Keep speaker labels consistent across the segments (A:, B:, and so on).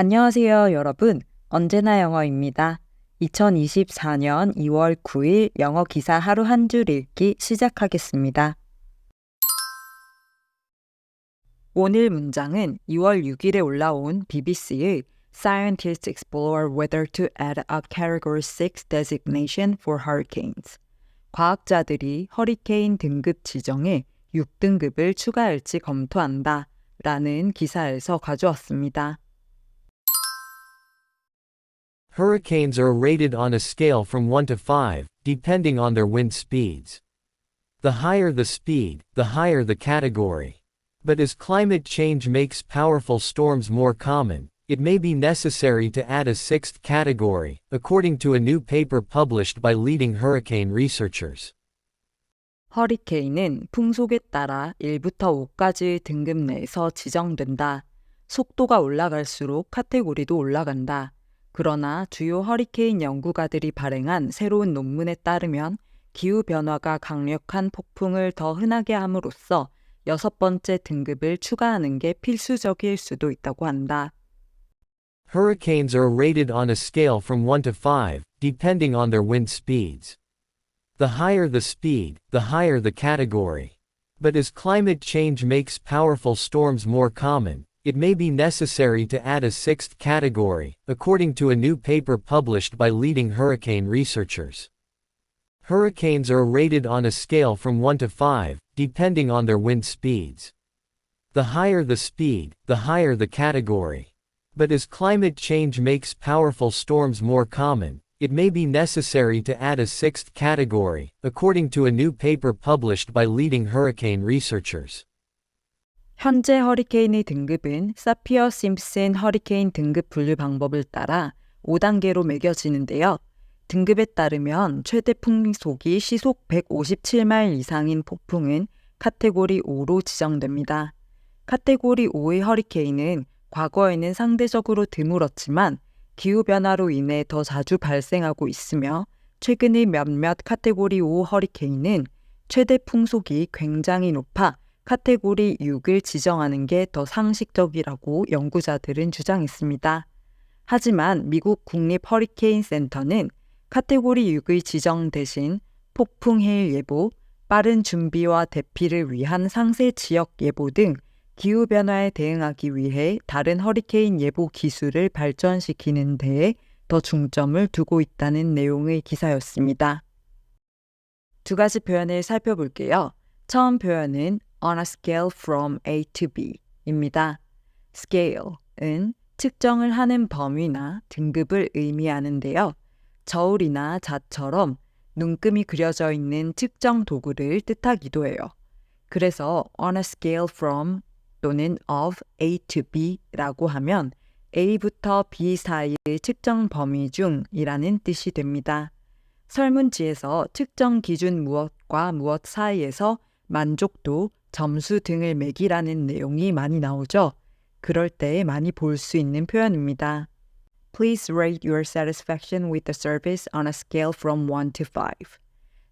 A: 안녕하세요, 여러분. 언제나 영어입니다. 2024년 2월 9일 영어 기사 하루 한 줄 읽기 시작하겠습니다. 오늘 문장은 2월 6일에 올라온 BBC의 Scientists explore whether to add a Category 6 designation for hurricanes. 과학자들이 허리케인 등급 지정에 6등급을 추가할지 검토한다. 라는 기사에서 가져왔습니다.
B: Hurricanes are rated on a scale from 1 to 5, depending on their wind speeds. The higher the speed, the higher the category. But as climate change makes powerful storms more common, it may be necessary to add a sixth category, according to a new paper published by leading hurricane researchers.
A: 허리케인은 풍속에 따라 1부터 5까지의 등급 내에서 지정된다. 속도가 올라갈수록 카테고리도 올라간다. 그러나 주요 허리케인 연구가들이 발행한 새로운 논문에 따르면 기후 변화가 강력한 폭풍을 더 흔하게 함으로써 여섯 번째 등급을 추가하는 게 필수적일 수도 있다고 한다.
B: Hurricanes are rated on a scale from 1 to 5, depending on their wind speeds. The higher the speed, the higher the category. But as climate change makes powerful storms more common, it may be necessary to add a sixth category, according to a new paper published by leading hurricane researchers. Hurricanes are rated on a scale from 1 to 5, depending on their wind speeds. The higher the speed, the higher the category. But as climate change makes powerful storms more common, it may be necessary to add a sixth category, according to a new paper published by leading hurricane researchers.
A: 현재 허리케인의 등급은 사피어 심슨 허리케인 등급 분류 방법을 따라 5단계로 매겨지는데요. 등급에 따르면 최대 풍속이 시속 157마일 이상인 폭풍은 카테고리 5로 지정됩니다. 카테고리 5의 허리케인은 과거에는 상대적으로 드물었지만 기후변화로 인해 더 자주 발생하고 있으며 최근의 몇몇 카테고리 5 허리케인은 최대 풍속이 굉장히 높아 카테고리 6을 지정하는 게 더 상식적이라고 연구자들은 주장했습니다. 하지만 미국 국립 허리케인 센터는 카테고리 6의 지정 대신 폭풍 해일 예보, 빠른 준비와 대피를 위한 상세 지역 예보 등 기후변화에 대응하기 위해 다른 허리케인 예보 기술을 발전시키는 데에 더 중점을 두고 있다는 내용의 기사였습니다. 두 가지 표현을 살펴볼게요. 처음 표현은 on a scale from A to B입니다. scale은 측정을 하는 범위나 등급을 의미하는데요. 저울이나 자처럼 눈금이 그려져 있는 측정 도구를 뜻하기도 해요. 그래서 on a scale from 또는 of A to B라고 하면 A부터 B 사이의 측정 범위 중이라는 뜻이 됩니다. 설문지에서 측정 기준 무엇과 무엇 사이에서 만족도, 점수 등을 매기라는 내용이 많이 나오죠. 그럴 때 많이 볼 수 있는 표현입니다. Please rate your satisfaction with the service on a scale from 1 to 5.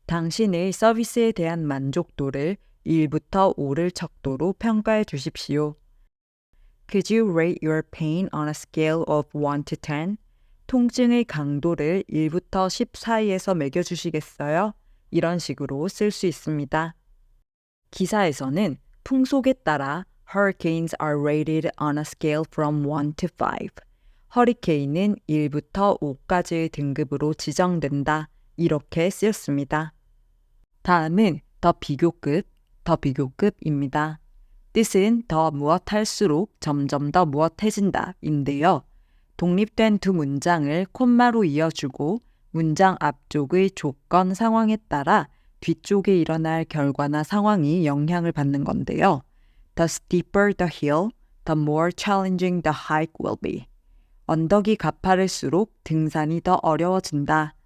A: 당신의 서비스에 대한 만족도를 1부터 5를 척도로 평가해 주십시오. Could you rate your pain on a scale of 1 to 10? 통증의 강도를 1부터 10 사이에서 매겨주시겠어요? 이런 식으로 쓸 수 있습니다. 기사에서는 풍속에 따라 hurricanes are rated on a scale from 1 to 5. 허리케인은 1부터 5까지의 등급으로 지정된다. 이렇게 쓰였습니다. 다음은 더 비교급, 더 비교급입니다. 뜻은 더 무엇할수록 점점 더 무엇해진다 인데요. 독립된 두 문장을 콤마로 이어주고 문장 앞쪽의 조건 상황에 따라 뒤쪽에 일어날 결과나 상황이 영향을 받는 건데요. The steeper the hill, the more challenging the hike will be. 언덕이 가파를수록 등산이 더 어려워진다.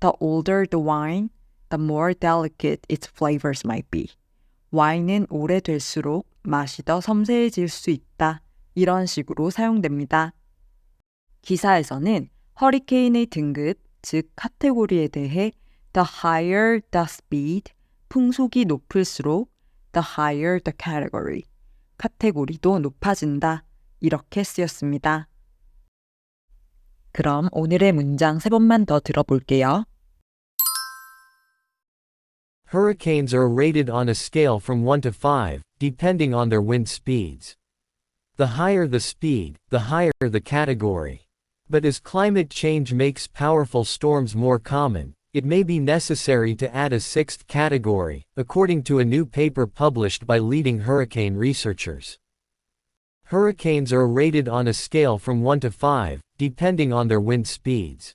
A: The older the wine, the more delicate its flavors might be. 와인은 오래될수록 맛이 더 섬세해질 수 있다. 이런 식으로 사용됩니다. 기사에서는 허리케인의 등급, 즉 카테고리에 대해 the higher the speed, 풍속이 높을수록 the higher the category, 카테고리도 높아진다. 이렇게 쓰였습니다. 그럼 오늘의 문장 세 번만 더 들어볼게요.
B: Hurricanes are rated on a scale from 1 to 5, depending on their wind speeds. The higher the speed, the higher the category. But as climate change makes powerful storms more common, it may be necessary to add a sixth category, according to a new paper published by leading hurricane researchers. Hurricanes are rated on a scale from 1 to 5, depending on their wind speeds.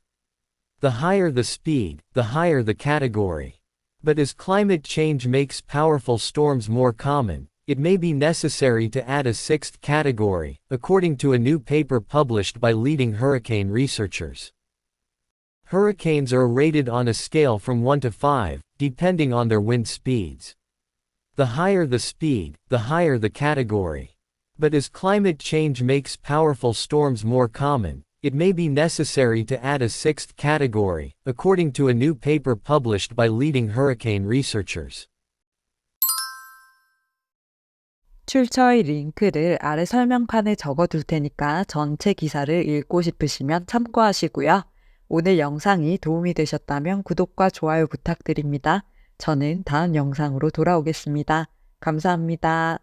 B: The higher the speed, the higher the category. But as climate change makes powerful storms more common, it may be necessary to add a sixth category, according to a new paper published by leading hurricane researchers. Hurricanes are rated on a scale from 1 to 5, depending on their wind speeds. The higher the speed, the higher the category. But as climate change makes powerful storms more common, it may be necessary to add a sixth category, according to a new paper published by leading hurricane researchers.
A: 출처의 링크를 아래 설명판에 적어둘 테니까 전체 기사를 읽고 싶으시면 참고하시고요. 오늘 영상이 도움이 되셨다면 구독과 좋아요 부탁드립니다. 저는 다음 영상으로 돌아오겠습니다. 감사합니다.